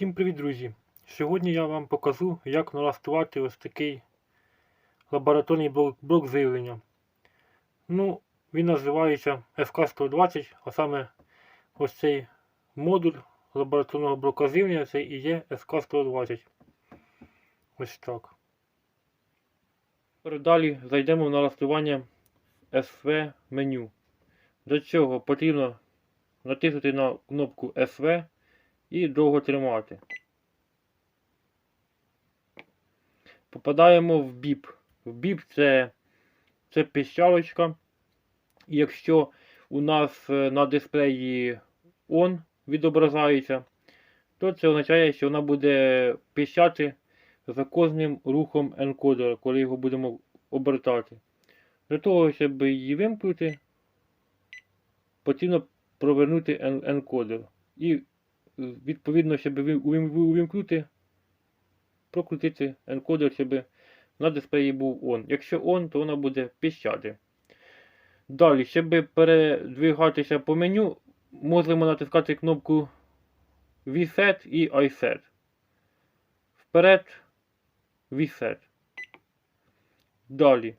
Всім привіт, друзі! Сьогодні я вам покажу, як налаштувати ось такий лабораторний блок, блок живлення. Ну, він називається FK120, а саме ось цей модуль лабораторного блока живлення це і є FK120. Ось так. Далі зайдемо в налаштування SV меню. Для цього потрібно натиснути на кнопку SV і довго тримати. Попадаємо в біп. В біп це, це піщалочка. І якщо у нас е, на дисплеї ON відображається, то це означає, що вона буде піщати за кожним рухом енкодера, коли його будемо обертати. Для того, щоб її вимкнути, потрібно провернути ен- енкодер. І відповідно, щоб увімкнути, прокрутити енкодер, щоб на дисплеї був ON. Якщо ON, то вона буде піщати. Далі, щоб передвигатися по меню, можемо натискати кнопку Reset і iSet. Вперед, Reset. Далі.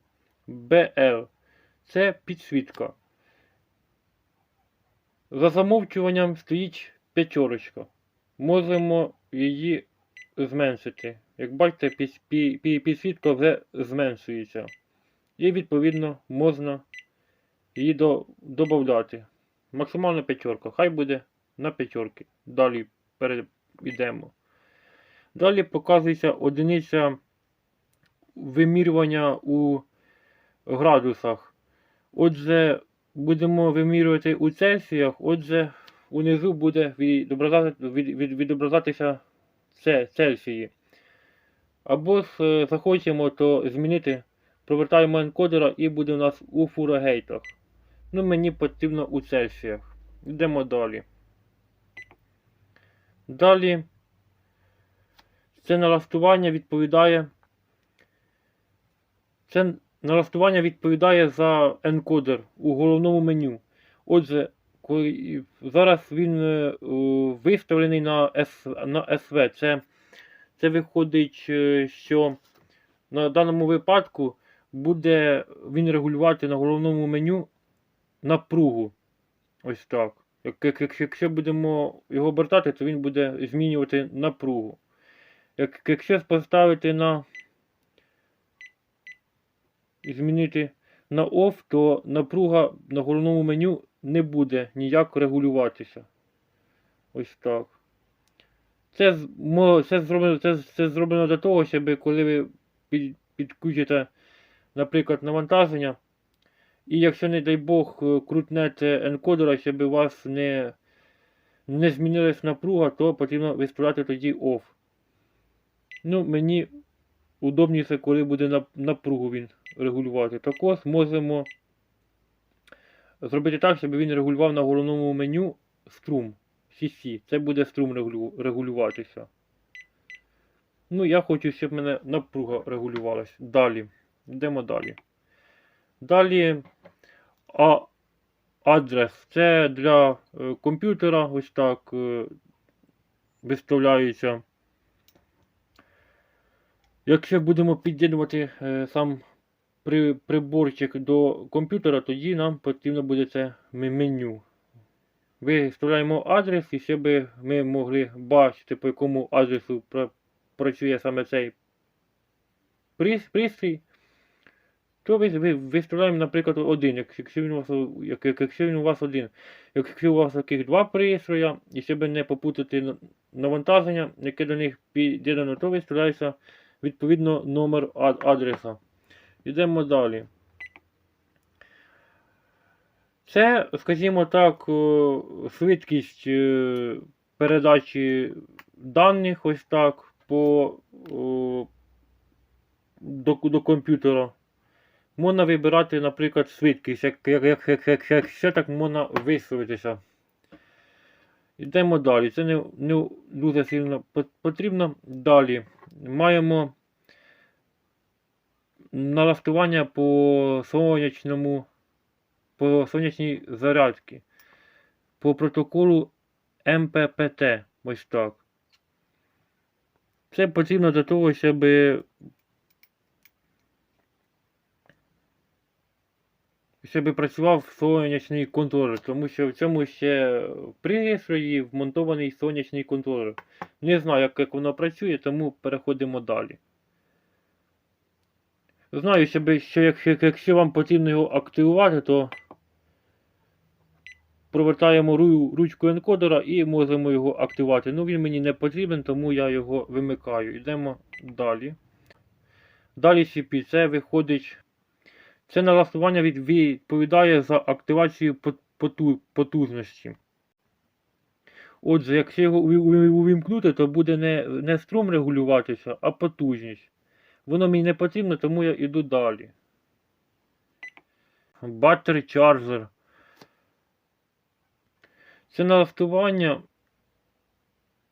BL. Це підсвітка. За замовчуванням стоїть п'ятерочка. Можемо її зменшити. Як бачите, підсвітка вже зменшується. І відповідно можна її до, додати. Максимальна п'ятерка. Хай буде на п'ятерки. Далі перейдемо. Далі показується одиниця вимірювання у градусах. Отже, будемо вимірювати у Цельсіях, отже, унизу буде відображати, від, від, відображатися Цельсії. Або ж е, захочемо, то змінити, провертаємо енкодера і буде у нас у фурагейтах. Ну, мені потрібно у Цельсіях. Йдемо далі. Далі це налаштування відповідає. Це налаштування відповідає за енкодер у головному меню. Отже, зараз він е, виставлений на, S, на SV. Це, це виходить, е, що на даному випадку буде він регулювати на головному меню напругу. Ось так. Як, як, як- якщо будемо його обертати, то він буде змінювати напругу. Як, якщо поставити на змінити на OFF, то напруга на головному меню не буде ніяк регулюватися. Ось так. Це, це, зроблено, це, це зроблено для того, щоб коли ви під, підключите, наприклад, навантаження, і якщо, не дай Бог, е, крутнете енкодера, щоб у вас не, не змінилась напруга, то потрібно виставляти тоді OFF. Ну, мені удобніше, коли буде напругу він регулювати. Також можемо зробити так, щоб він регулював на головному меню струм CC. Це буде струм регулю- регулюватися. Ну, я хочу, щоб мене напруга регулювалась. Далі. Йдемо далі. Далі а, адрес. Це для е, комп'ютера. Ось так е, виставляється. Якщо будемо під'єднувати е, сам приборчик до комп'ютера, тоді нам потрібно буде це меню. Виставляємо адрес, і щоб ми могли бачити, по якому адресу пра- працює саме цей пристрій, то ви, ви виставляємо, наприклад, один, якщо він у вас, як, як- якщо він у вас один. Якщо у вас таких два пристрої, і щоб не попутати навантаження, яке до них під'єднано, то виставляється відповідно номер ад- адреса. Йдемо далі. Це, скажімо так, швидкість е, передачі даних ось так по, до, до комп'ютера. Можна вибирати, наприклад, швидкість, як, як, як, як, як, ще так можна виставитися. Йдемо далі. Це не, не дуже сильно потрібно. Далі маємо налаштування по сонячному, по сонячній зарядці, по протоколу МППТ. Ось так. Це потрібно для того, щоб щоб працював сонячний контролер, тому що в цьому ще в пристрої вмонтований сонячний контролер. Не знаю, як, як воно працює, тому переходимо далі. Знаю, що якщо, якщо вам потрібно його активувати, то провертаємо ручку енкодера і можемо його активувати. Ну він мені не потрібен, тому я його вимикаю. Йдемо далі. Далі CP, це виходить. Це налаштування відповідає за активацію потужності. Отже, якщо його уві- уві- увімкнути, то буде не, не струм регулюватися, а потужність. Воно мені не потрібно, тому я йду далі. Battery Charger. Це налаштування,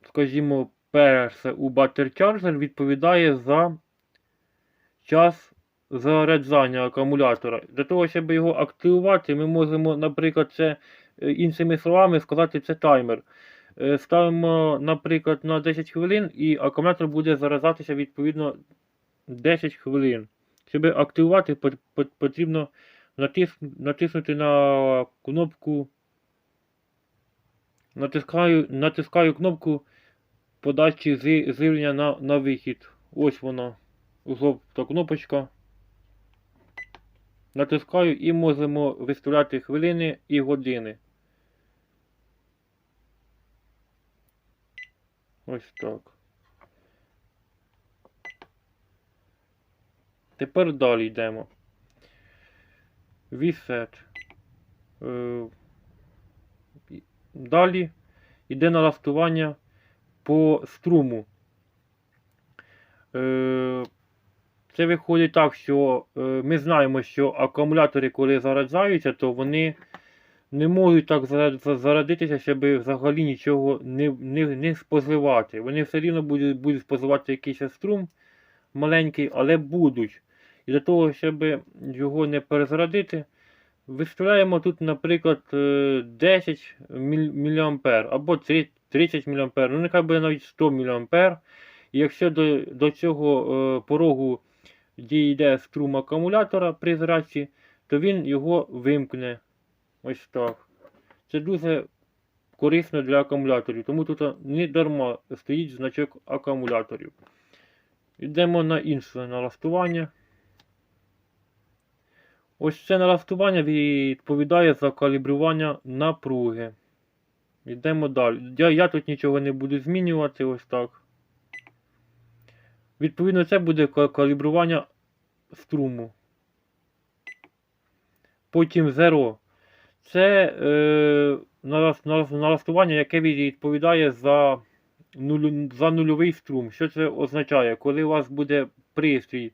скажімо, перше у Battery Charger відповідає за час заряджання акумулятора. Для того, щоб його активувати, ми можемо, наприклад, це е, іншими словами сказати, це таймер. Е, Ставимо, наприклад, на 10 хвилин і акумулятор буде заряджатися відповідно 10 хвилин. Щоб активувати, пот- пот- потрібно натиснути на кнопку. Натискаю, натискаю кнопку подачі живлення на, на вихід. Ось вона. Жовта кнопочка. Натискаю і можемо виставляти хвилини і години. Ось так. Тепер далі йдемо. Reset. Е, Далі йде налаштування по струму. Е, Це виходить так, що е, ми знаємо, що акумулятори, коли заряджаються, то вони не можуть так зарядитися, щоб взагалі нічого не, не, не споживати. Вони все рівно будуть, будуть споживати якийсь струм маленький, але будуть. І для того, щоб його не перезарядити, виставляємо тут, наприклад, е, 10 мА або 30 мА, ну нехай буде навіть 100 мА. І якщо до, до цього е, порогу дійде струм акумулятора при зарядці, то він його вимкне. Ось так. Це дуже корисно для акумуляторів, тому тут не дарма стоїть значок акумуляторів. Йдемо на інше налаштування. Ось це налаштування відповідає за калібрування напруги. Йдемо далі. Я, я тут нічого не буду змінювати, ось так. Відповідно, це буде калібрування струму. Потім Zero. Це е, налаштування, яке відповідає за, нулю, за нульовий струм. Що це означає? Коли у вас буде пристрій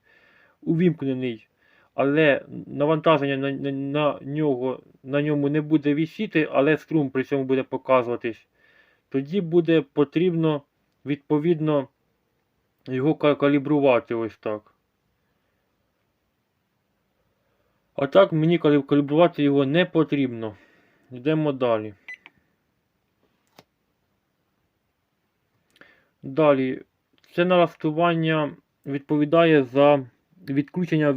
увімкнений, але навантаження на, на, на нього на ньому не буде висіти, але струм при цьому буде показуватись, тоді буде потрібно відповідно його калібрувати ось так. А так мені калібрувати його не потрібно. Йдемо далі. Далі. Це налаштування відповідає за відключення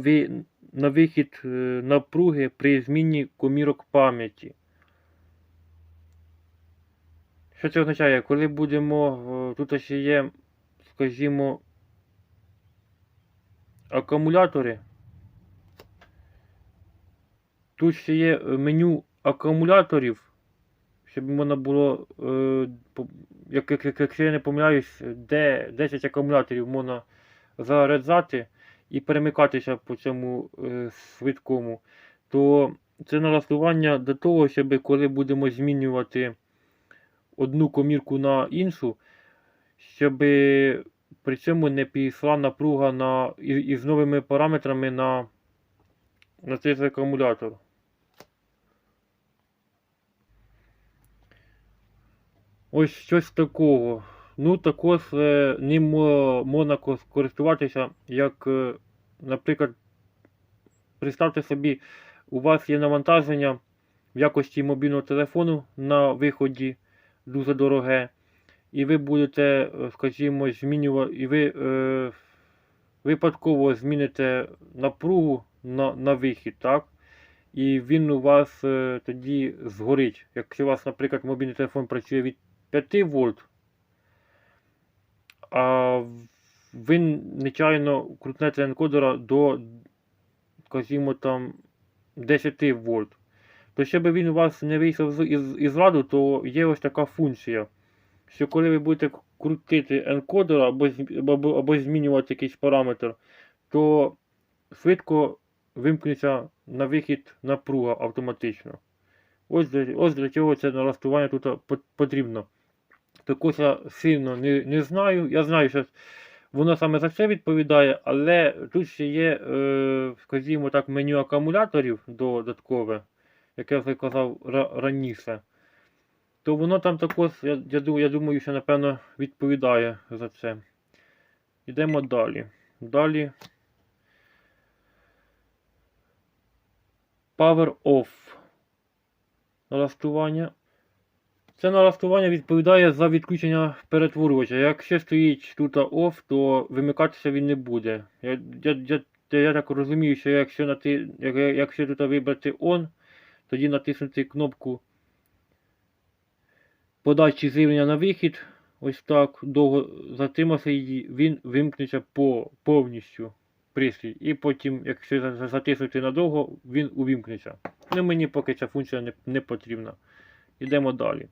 на вихід е, напруги при зміні комірок пам'яті. Що це означає? Коли будемо. е, Тут ще є, скажімо, акумулятори. Тут ще є е, меню акумуляторів, щоб можна було, якщо я не помиляюсь, де 10 акумуляторів можна заряджати і перемикатися по цьому е, швидкому, то це налаштування до того, щоб коли будемо змінювати одну комірку на іншу, щоб при цьому не пішла напруга на, і, новими параметрами на, на цей акумулятор. Ось щось такого. Ну, також е, ним можна користуватися, як, е, наприклад, представте собі, у вас є навантаження в якості мобільного телефону на виході дуже дороге. і ви будете, е, скажімо, змінювати, і ви е, випадково зміните напругу на, на вихід, так? І він у вас е, тоді згорить. Якщо у вас, наприклад, мобільний телефон працює від 5 вольт, а ви нечайно крутнете енкодера до, скажімо, там 10 вольт, то щоб він у вас не вийшов із, із ладу, то є ось така функція, що коли ви будете крутити енкодер або, або, або змінювати якийсь параметр, то швидко вимкнеться на вихід напруга автоматично. Ось для, ось для чого це налаштування тут потрібно. Також сильно не, не знаю. Я знаю, що воно саме за це відповідає, але тут ще є, е, скажімо так, меню акумуляторів додаткове, як я вже казав раніше. То воно там також, я, я думаю, що напевно відповідає за це. Йдемо далі. Далі. Power Off. Налаштування. Це налаштування відповідає за відключення перетворювача. Якщо стоїть тут OFF, то вимикатися він не буде. Я, я, я, я, так розумію, що якщо, нати, якщо тут вибрати ON, тоді натиснути кнопку подачі живлення на вихід, ось так, довго затримався її, він вимкнеться по, повністю пристрій. І потім, якщо за- за- затиснути надовго, він увімкнеться. Ну мені поки ця функція не, не потрібна. Йдемо далі.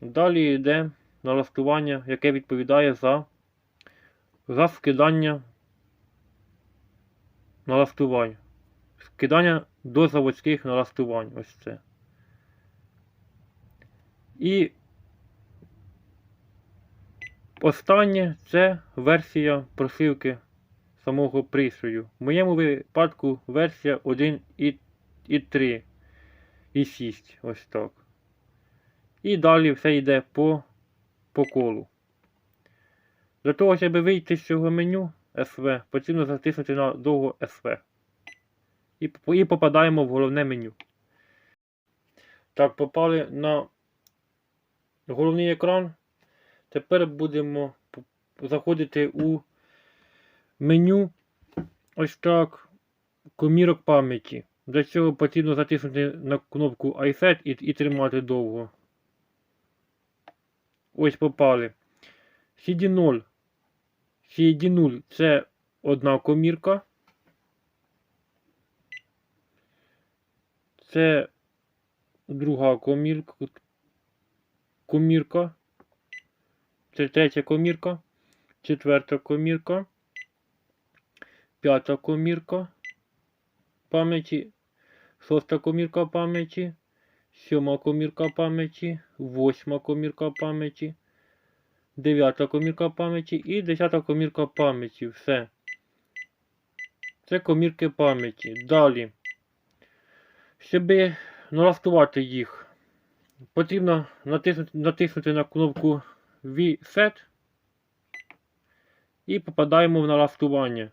Далі йде налаштування, яке відповідає за, за скидання налаштувань. Скидання до заводських налаштувань. Ось це. І останнє це версія прошивки самого пристрою. В моєму випадку версія 1.3 і 6. Ось так. І далі все йде по, по колу. Для того, щоб вийти з цього меню SV, потрібно затиснути на довго SV. І, і попадаємо в головне меню. Так, попали на головний екран. Тепер будемо заходити у меню ось так комірок пам'яті. Для цього потрібно затиснути на кнопку iSet і, і тримати довго. Ось попали. CD0. CD0 це одна комірка. Це друга комірка. Комірка. Це третя комірка. Четверта комірка. П'ята комірка пам'яті. Шоста комірка пам'яті. Сьома комірка пам'яті. Восьма комірка пам'яті. Дев'ята комірка пам'яті і десята комірка пам'яті. Все. Це комірки пам'яті. Далі. Щоб налаштувати їх, потрібно натиснути, натиснути на кнопку V-Set і попадаємо в налаштування.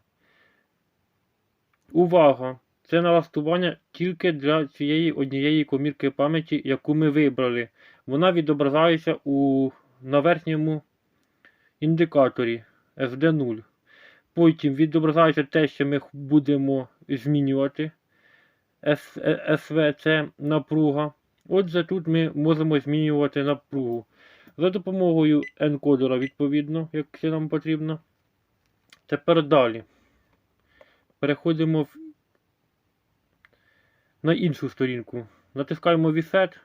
Увага! Це налаштування тільки для цієї однієї комірки пам'яті, яку ми вибрали. Вона відображається у, на верхньому індикаторі SD0. Потім відображається те, що ми будемо змінювати. SV це напруга. Отже, тут ми можемо змінювати напругу. За допомогою енкодера, відповідно, якщо нам потрібно. Тепер далі. Переходимо в... на іншу сторінку. Натискаємо Reset.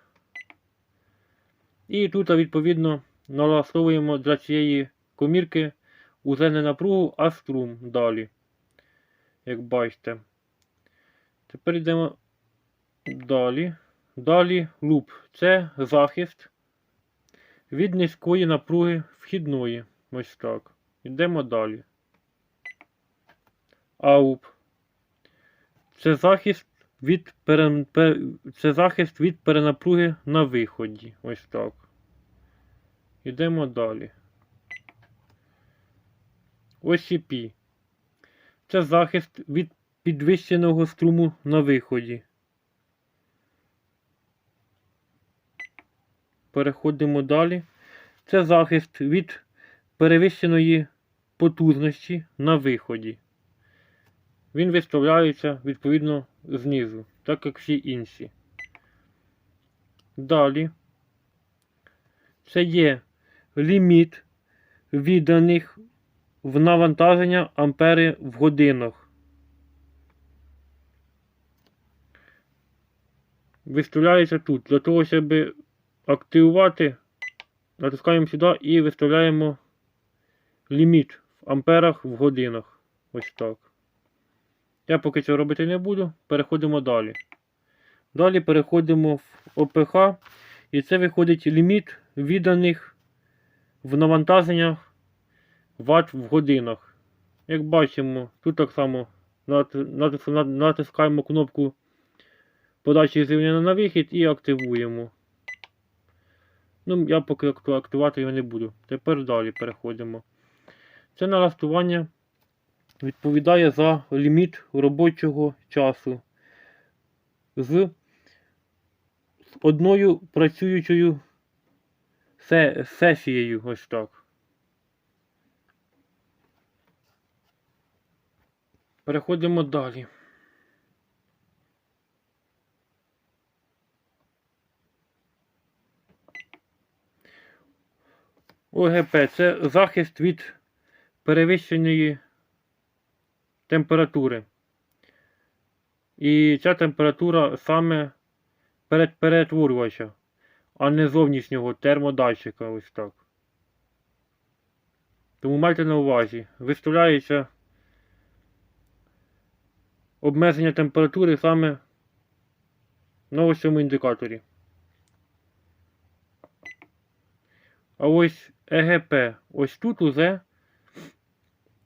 І тут, відповідно, налаштовуємо для цієї комірки уже не напругу, а струм далі. Як бачите. Тепер йдемо далі. Далі луп. Це захист від низької напруги вхідної. Ось так. Йдемо далі. АУП. Це захист від пере... це захист від перенапруги на виході. Ось так. Йдемо далі. OCP. Це захист від підвищеного струму на виході. Переходимо далі. Це захист від перевищеної потужності на виході. Він виставляється відповідно знизу, так як всі інші. Далі. Це є ліміт відданих в навантаження ампери в годинах. Виставляється тут. Для того, щоб активувати, натискаємо сюди і виставляємо ліміт в амперах в годинах. Ось так. Я поки цього робити не буду. Переходимо далі. Далі переходимо в ОПХ. І це виходить ліміт відданих в навантаженнях Вт в годинах. Як бачимо, тут так само нат- натис- нат- натискаємо кнопку подачі зрівняно на вихід і активуємо. Ну, я поки активувати його не буду. Тепер далі переходимо. Це налаштування відповідає за ліміт робочого часу з одною працюючою сесією. Ось так. Переходимо далі. ОГП це захист від перевищеної температури. І ця температура саме перед перетворювача, а не зовнішнього термодатчика. Ось так. Тому майте на увазі, виставляється обмеження температури саме на ось цьому індикаторі. А ось ЕГП. Ось тут уже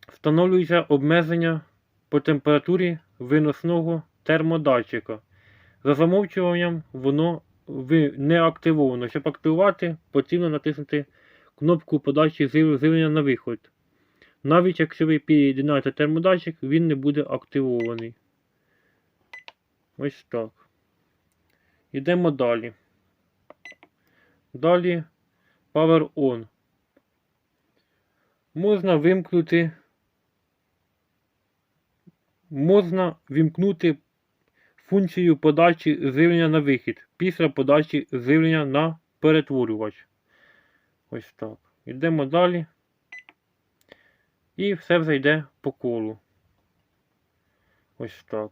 встановлюється обмеження по температурі виносного термодатчика. За замовчуванням воно не активовано. Щоб активувати, потрібно натиснути кнопку подачі живлення на виход. Навіть якщо ви під'єднаєте термодатчик, він не буде активований. Ось так. Йдемо далі. Далі Power On. Можна вимкнути. Можна вімкнути функцію подачі живлення на вихід після подачі живлення на перетворювач. Ось так. Йдемо далі. І все вже йде по колу. Ось так.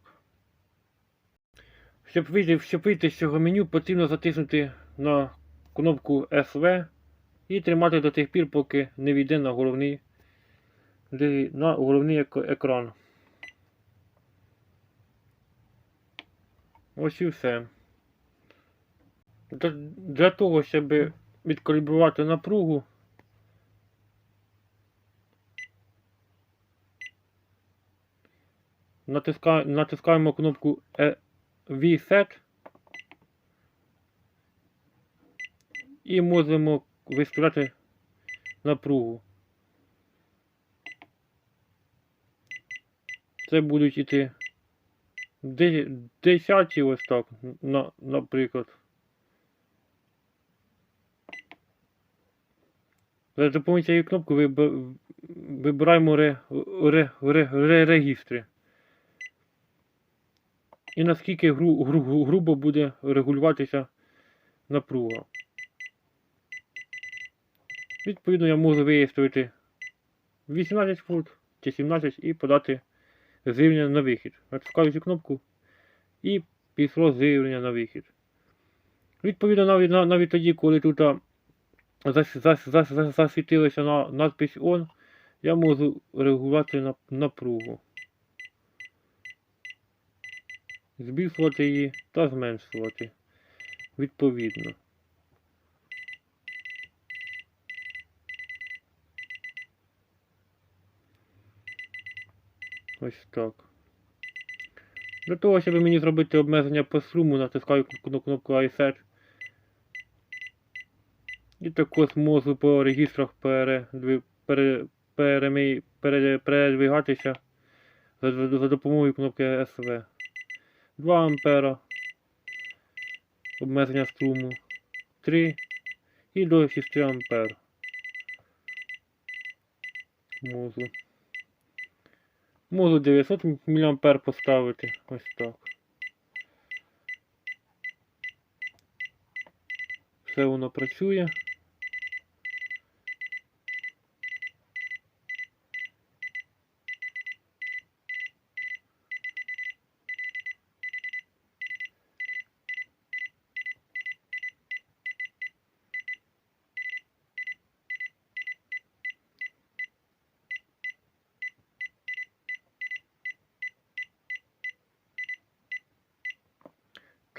Щоб вийти, щоб вийти з цього меню, потрібно затиснути на кнопку SV і тримати до тих пір, поки не війде на головний, на головний екран. Ось і все. Для, того, щоб відкалібрувати напругу, натиска, натискаємо кнопку е, V-Set і можемо виставляти напругу. Це будуть іти де- десяті ось так, на, наприклад. За допомогою кнопки вибираємо ре, ре, ре, ре, регістри. І наскільки гру, гру, грубо буде регулюватися напруга. Відповідно, я можу виставити 18 вольт чи 17 і подати з'явлення на вихід. Натискаю кнопку і пішло з'явлення на вихід. Відповідно, навіть, навіть тоді, коли тут засвітилася на надпись ON, я можу регулювати нап- напругу. Збільшувати її та зменшувати. Відповідно. Ось так. Для того, щоб мені зробити обмеження по струму, натискаю кнопку, кнопку iSet. І також можу по регістрах передвигатися за, допомогою кнопки SV. 2 ампера. Обмеження струму. 3 і до 6 ампер. Мозу. Можу 900 мА поставити. Ось так. Все воно працює.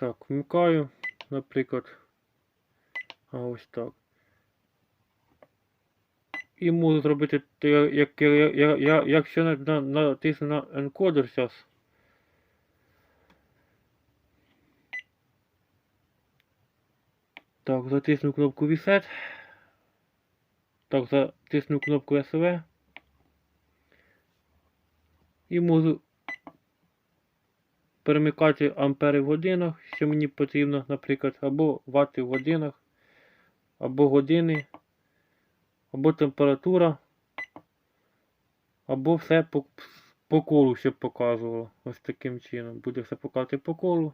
Так, вмикаю, наприклад. А ось так. І можу зробити, як, як, як, як, якщо на, на, натисну на енкодер зараз. Так, затисну кнопку Reset. Так, затисну кнопку SV. І можу перемикати ампери в годинах, що мені потрібно, наприклад, або вати в годинах, або години, або температура, або все по, по колу, щоб показувало. Ось таким чином. Буде все показувати по колу.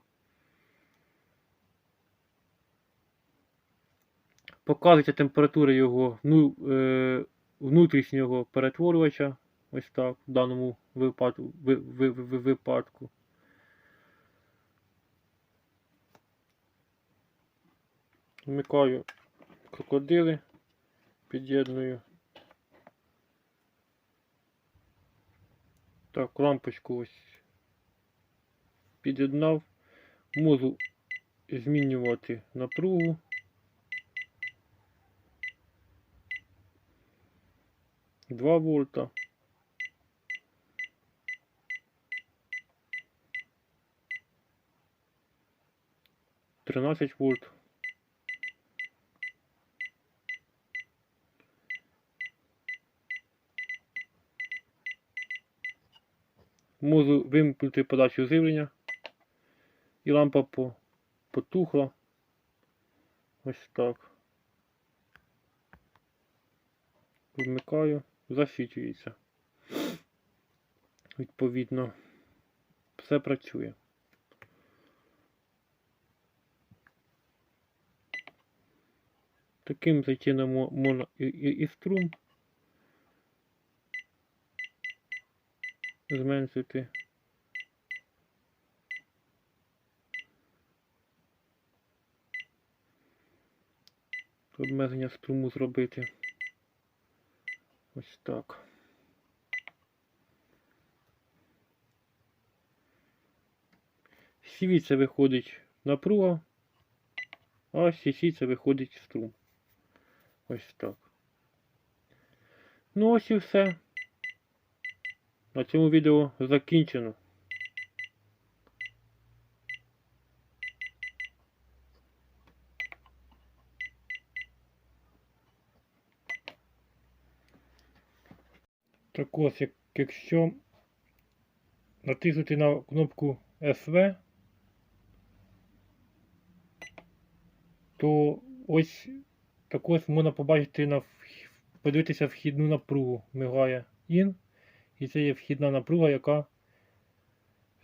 Показується температура його ну, е, внутрішнього перетворювача. Ось так, в даному випадку. Ви, ви, ви, випадку. Вмикаю крокодили, під'єдную. Так, лампочку ось під'єднав. Можу змінювати напругу. Два вольта. Тринадцять вольт. Можу вимкнути подачу живлення. І лампа по, потухла. Ось так. Вмикаю, засвічується. Відповідно, все працює. Таким чином мо- можна і, і, і струм зменшити. Обмеження струму зробити. Ось так. CV це виходить напруга, а CC це виходить струм. Ось так. Ну ось і все. На цьому відео закінчено. Так ось, як, якщо натиснути на кнопку SV, то ось так ось можна побачити на подивитися вхідну напругу. Мигає IN. І це є вхідна напруга, яка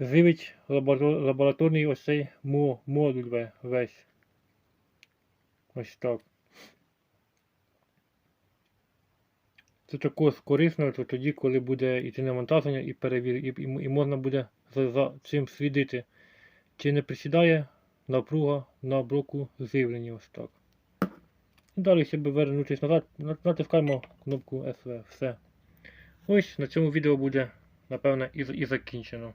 живить лабораторний ось цей модуль весь. Ось так. Це також корисно то тоді, коли буде йти навантаження і перевір, і, і, і можна буде за, за цим слідити, чи не присідає напруга на блоку живлення. Ось так. І Далі, щоб вернутися назад, натискаємо кнопку SV. Все. Ось на цьому відео буде, напевне, і, і закінчено.